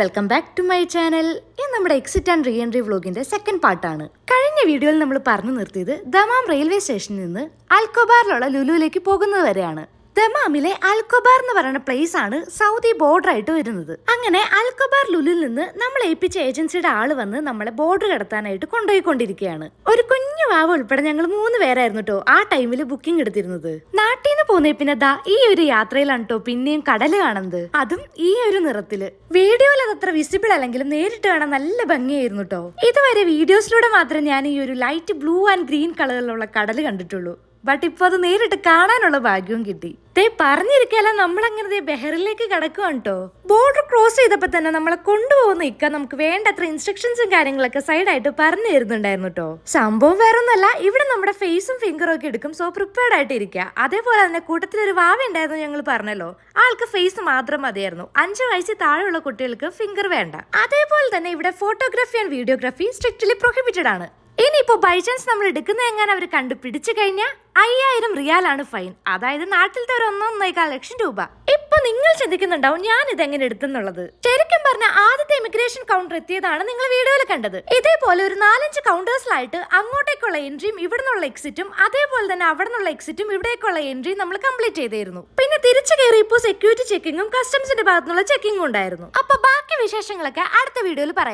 Welcome back to my channel ഇത് നമ്മുടെ exit and re entry വ്ലോഗിന്റെ സെക്കൻഡ് പാർട്ടാണ് കഴിഞ്ഞ വീഡിയോയിൽ നമ്മൾ പറഞ്ഞു നിർത്തിയത് ദമാം റെയിൽവേ സ്റ്റേഷനിൽ നിന്ന് അൽക്കോബാറിലുള്ള ലുലുവിലേക്ക് പോകുന്നത് വരെയാണ്. ദമാമിലെ അൽക്കോബാർ എന്ന് പറയുന്ന പ്ലേസ് ആണ് സൗദി ബോർഡർ ആയിട്ട് വരുന്നത്. അങ്ങനെ അൽക്കോബാർ ലുലുവിൽ നിന്ന് നമ്മൾ ഏൽപ്പിച്ച ഏജൻസിയുടെ ആൾ വന്ന് നമ്മളെ ബോർഡർ കടത്താനായിട്ട് കൊണ്ടുപോയിക്കൊണ്ടിരിക്കുകയാണ്. ഒരു വാവ് ഉൾപ്പെടെ ഞങ്ങൾ മൂന്ന് പേരായിരുന്നു കേട്ടോ ആ ടൈമിൽ ബുക്കിംഗ് എടുത്തിരുന്നത്. നാട്ടിൽ നിന്ന് പോന്നേ പിന്നെ ദാ ഈ ഒരു യാത്രയിലാണ് കേട്ടോ പിന്നെയും കടൽ കാണുന്നത്. അതും ഈ ഒരു നിറത്തിൽ. വീഡിയോയിൽ അത് അത്ര വിസിബിൾ അല്ലെങ്കിലും നേരിട്ട് കാണാൻ നല്ല ഭംഗിയായിരുന്നു കേട്ടോ ഇതുവരെ വീഡിയോസിലൂടെ മാത്രമേ ഞാൻ ഈ ഒരു ലൈറ്റ് ബ്ലൂ ആൻഡ് ഗ്രീൻ കളറിലുള്ള കടൽ കണ്ടിട്ടുള്ളൂ. ബട്ട് ഇപ്പൊ അത് നേരിട്ട് കാണാനുള്ള ഭാഗ്യവും കിട്ടി. ദേ പറഞ്ഞിരിക്കല നമ്മളങ്ങനെ ദേ ബെഹറിലേക്ക് കിടക്കുവാണ് കേട്ടോ ബോർഡർ ക്രോസ് ചെയ്തപ്പോ തന്നെ നമ്മളെ കൊണ്ടുപോകുന്ന ഇക്ക നമുക്ക് വേണ്ടത്ര ഇൻസ്ട്രക്ഷൻസും കാര്യങ്ങളൊക്കെ സൈഡായിട്ട് പറഞ്ഞു തരുന്നുണ്ടായിരുന്നു കേട്ടോ സംഭവം വേറെ ഒന്നല്ല ഇവിടെ നമ്മുടെ ഫേസും ഫിംഗറും ഒക്കെ എടുക്കും സോ പ്രിപ്പയർഡ് ആയിട്ട് ഇരിക്കുക അതേപോലെ തന്നെ കൂട്ടത്തിൽ ഒരു വാവ ഉണ്ടായിരുന്നു ഞങ്ങൾ പറഞ്ഞല്ലോ. ആൾക്ക് ഫേസ് മാത്രം മതിയായിരുന്നു. അഞ്ച് വയസ്സിൽ താഴെയുള്ള കുട്ടികൾക്ക് ഫിംഗർ വേണ്ട. അതേപോലെ തന്നെ ഇവിടെ photography and videography strictly prohibited ആണ്. ഇനിയിപ്പോ ബൈ ചാൻസ് നമ്മൾ എടുക്കുന്ന എങ്ങനെ അവർ കണ്ടുപിടിച്ചു കഴിഞ്ഞാൽ അയ്യായിരം ആണ് ഫൈൻ അതായത് നാട്ടിലത്തെ ഒരു ഒന്നൊന്നേകാൽ ലക്ഷം രൂപ. ഇപ്പൊ നിങ്ങൾ ചിന്തിക്കുന്നുണ്ടാവും ഞാൻ ഇത് എങ്ങനെ എടുത്തെന്നുള്ളത്. ശരിക്കും പറഞ്ഞ ആദ്യത്തെ ഇമിഗ്രേഷൻ കൗണ്ടർ എത്തിയതാണ് നിങ്ങൾ വീഡിയോയിൽ കണ്ടത്. ഇതേപോലെ ഒരു നാലഞ്ച് കൗണ്ടേഴ്സിലായിട്ട് അങ്ങോട്ടേക്കുള്ള എൻട്രിയും ഇവിടെ നിന്നുള്ള എക്സിറ്റും അതേപോലെ തന്നെ അവിടെ നിന്നുള്ള എക്സിറ്റും ഇവിടേക്കുള്ള എൻട്രിയും നമ്മൾ കംപ്ലീറ്റ് ചെയ്തിരുന്നു. പിന്നെ തിരിച്ചു കയറി ഇപ്പോ സെക്യൂരിറ്റി ചെക്കിങ്ങും കസ്റ്റംസിന്റെ ഭാഗത്തുനിന്നുള്ള ചെക്കിങ്ങും ഉണ്ടായിരുന്നു. അപ്പൊ ബാക്കി വിശേഷങ്ങളൊക്കെ അടുത്ത വീഡിയോയിൽ പറയാം.